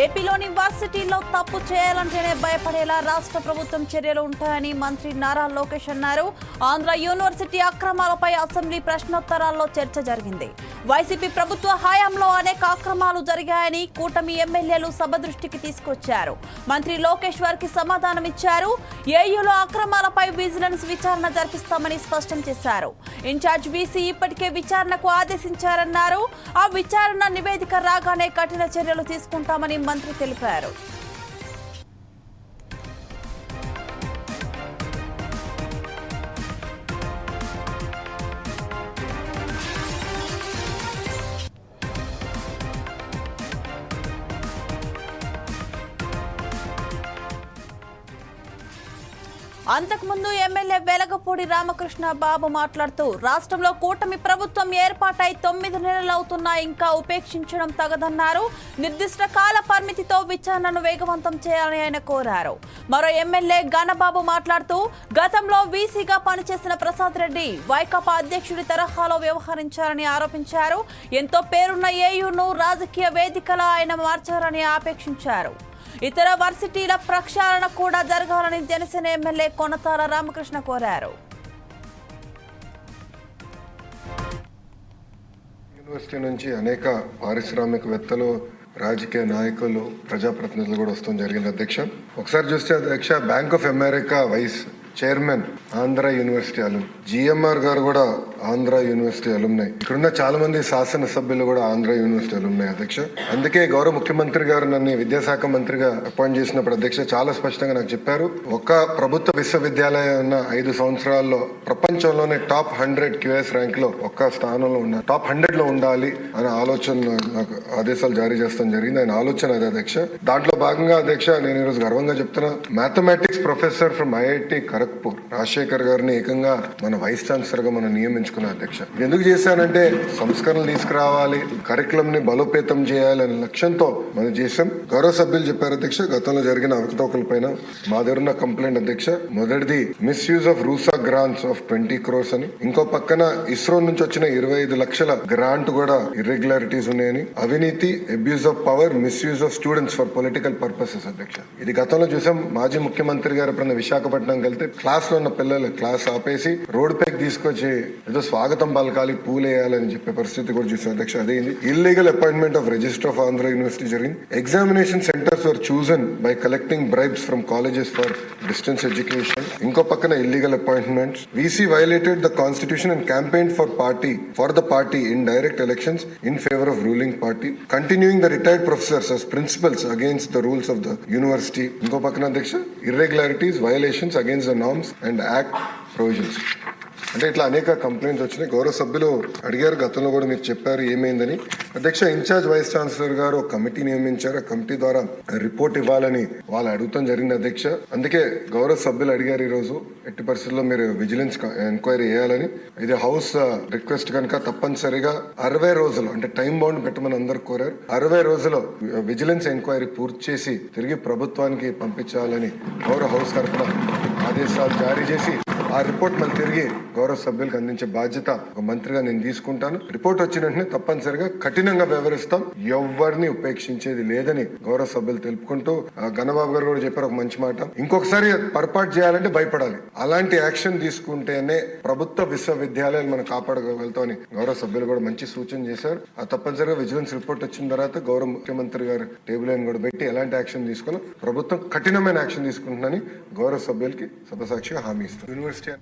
ఏపీలోని వర్సిటీల్లో తప్పు చేయాలంటేనే భయపడేలా రాష్ట్ర ప్రభుత్వం చర్యలు ఉంటాయని మంత్రి నారా లోకేష్ అన్నారు. ఆంధ్ర యూనివర్సిటీ అక్రమాలపై అసెంబ్లీ ప్రశ్నోత్తరాల్లో చర్చ జరిగింది. వైసీపీ ప్రభుత్వ హయాంలో అనేక అక్రమాలు జరిగాయని కూటమి ఎమ్మెల్యేలు సభ దృష్టికి తీసుకొచ్చారు. మంత్రి లోకేష్ వారికి సమాధానం ఇచ్చారు. ఏయూలో అక్రమాలపై విజిలెన్స్ విచారణ జరిపిస్తామని స్పష్టం చేశారు. ఇన్ఛార్జ్ బీసీ ఇప్పటికే విచారణకు ఆదేశించారన్నారు. ఆ విచారణ నివేదిక రాగానే కఠిన చర్యలు తీసుకుంటామని మంత్రి తెలిపారు. అంతకుముందు ఎమ్మెల్యే వెలగపూడి రామకృష్ణ బాబు మాట్లాడుతూ రాష్ట్రంలో కూటమి ప్రభుత్వం ఏర్పాటై తొమ్మిది నెలలవుతున్నా ఇంకా ఉపేక్షించడం తగదన్నారు. నిర్దిష్ట కాల పరిమితితో విచారణను వేగవంతం చేయాలని ఆయన కోరారు. మరో ఎమ్మెల్యే గణబాబు మాట్లాడుతూ గతంలో వీసీగా పనిచేసిన ప్రసాద్ రెడ్డి వైకాపా అధ్యక్షుడి తరహాలో వ్యవహరించారని ఆరోపించారు. ఎంతో పేరున్న ఏయూను రాజకీయ వేదికలా ఆయన మార్చారని ఆపేక్షించారు. ఇతర వర్సిటీల ప్రక్షాళన కూడా జరగాలని జనసేన ఎమ్మెల్యే కొనతాల రామకృష్ణ కోరారు. యూనివర్సిటీ నుంచి అనేక పారిశ్రామికవేత్తలు రాజకీయ నాయకులు ప్రజాప్రతినిధులు కూడా వస్తాం జరిగింది అధ్యక్ష. ఒకసారి చూస్తే అధ్యక్ష Bank of America vice chairman Andhra university alum GMR గారు కూడా ఆంధ్ర యూనివర్సిటీ అలుమ్నాయి ఇక్కడున్న చాలా మంది శాసనసభ్యులు కూడా ఆంధ్ర యూనివర్సిటీ అలుమ్నాయి అధ్యక్ష. అందుకే గౌరవ ముఖ్యమంత్రి గారు నన్ను విద్యాశాఖ మంత్రిగా అపాయింట్ చేసినప్పుడు అధ్యక్ష చాలా స్పష్టంగా నాకు చెప్పారు. ఒక ప్రభుత్వ విశ్వవిద్యాలయం ఉన్న ఐదు సంవత్సరాల్లో ప్రపంచంలోనే టాప్ హండ్రెడ్ క్యూఎస్ ర్యాంక్లో ఒక్క స్థానంలో ఉన్న టాప్ హండ్రెడ్లో ఉండాలి అనే ఆలోచన నాకు ఆదేశాలు జారీ చేస్తాం జరిగింది. ఆయన ఆలోచన అదే అధ్యక్ష. దాంట్లో భాగంగా అధ్యక్ష నేను ఈరోజు గర్వంగా చెప్తున్నా. Mathematics professor from IIT Kharagpur Rajasekhar గారిని ఏకంగా మన వైస్ ఛాన్సలర్గా మనం నియమించుకున్న అధ్యక్ష. ఎందుకు చేశానంటే సంస్కరణలు తీసుకురావాలి కరికులం ని బలోపేతం చేయాలనే లక్ష్యంతో మనం చేసాం గౌరవ సభ్యులు చెప్పారు అధ్యక్ష గతంలో జరిగిన అవకతవకల పైన మా దగ్గర ఉన్న కంప్లైంట్ అధ్యక్ష. మొదటిది misuse of RUSA grants of twenty crores అని. ఇంకో పక్కన ఇస్రో నుంచి వచ్చిన ఇరవై ఐదు లక్షల గ్రాంట్ కూడా ఇర్రెగ్యులారిటీస్ ఉన్నాయని. అవినీతి abuse of power misuse of students for political purposes అధ్యక్ష. ఇది గతంలో చూసాం. మాజీ ముఖ్యమంత్రి గారు ఎప్పుడైనా విశాఖపట్నం వెళ్తే క్లాస్లో ఉన్న పిల్లలు క్లాస్ ఆపేసి రోడ్ పైకి తీసుకొచ్చి ఏదో స్వాగతం పలకాలి పూలేయాలని చెప్పే పరిస్థితి కూడా చూసాం అధ్యక్ష అదేంది illegal appointment of register of Andhra university జరిగింది. Examination centres were chosen by collecting bribes from colleges for distance education ఇంకో పక్కన illegal appointments VC violated the constitution and campaign for party for the party in direct elections in favour of ruling party continuing the retired professors as principals against the rules of the university ఇంకో పక్కన అధ్యక్ష irregularities violations against the norms and act provisions అంటే ఇట్లా అనేక complaints వచ్చినాయి. గౌరవ సభ్యులు అడిగారు గతంలో కూడా మీరు చెప్పారు ఏమైందని. అధ్యక్ష ఇన్ఛార్జ్ వైస్ ఛాన్సలర్ గారు ఒక కమిటీ నియమించారు. ఆ కమిటీ ద్వారా రిపోర్ట్ ఇవ్వాలని వాళ్ళు అడుగుతాం జరిగింది అధ్యక్ష. అందుకే గౌరవ సభ్యులు అడిగారు ఈ రోజు ఎట్టి పరిస్థితుల్లో మీరు విజిలెన్స్ ఎంక్వైరీ చేయాలని. ఇది హౌస్ రిక్వెస్ట్ కనుక తప్పనిసరిగా అరవై రోజులు అంటే టైం బౌండ్ పెట్టమని అందరు కోరారు. అరవై రోజులు విజిలెన్స్ ఎంక్వైరీ పూర్తి చేసి తిరిగి ప్రభుత్వానికి పంపించాలని గౌరవ హౌస్ తరఫున ఆదేశాలు జారీ చేసి ఆ రిపోర్ట్ మళ్ళీ తిరిగి గౌరవ సభ్యులకు అందించే బాధ్యత ఒక మంత్రిగా నేను తీసుకుంటాను. రిపోర్ట్ వచ్చిన వెంటనే తప్పనిసరిగా కఠినంగా వ్యవహరిస్తాం ఎవరిని ఉపేక్షించేది లేదని గౌరవ సభ్యులు తెలుపుకుంటూ ఆ, గణబాబు గారు కూడా చెప్పారు ఒక మంచి మాట. ఇంకొకసారి పొరపాటు చేయాలంటే భయపడాలి. అలాంటి యాక్షన్ తీసుకుంటేనే ప్రభుత్వ విశ్వవిద్యాలయాలు మనం కాపాడగలుగుతామని గౌరవ సభ్యులు కూడా మంచి సూచన చేశారు. ఆ తప్పనిసరిగా విజిలెన్స్ రిపోర్ట్ వచ్చిన తర్వాత గౌరవ ముఖ్యమంత్రి గారు టేబుల్ అయిన కూడా పెట్టి ఎలాంటి యాక్షన్ తీసుకోవాలో ప్రభుత్వం కఠినమైన యాక్షన్ తీసుకుంటుందని గౌరవ సభ్యులకి for the Sakshya Hami University.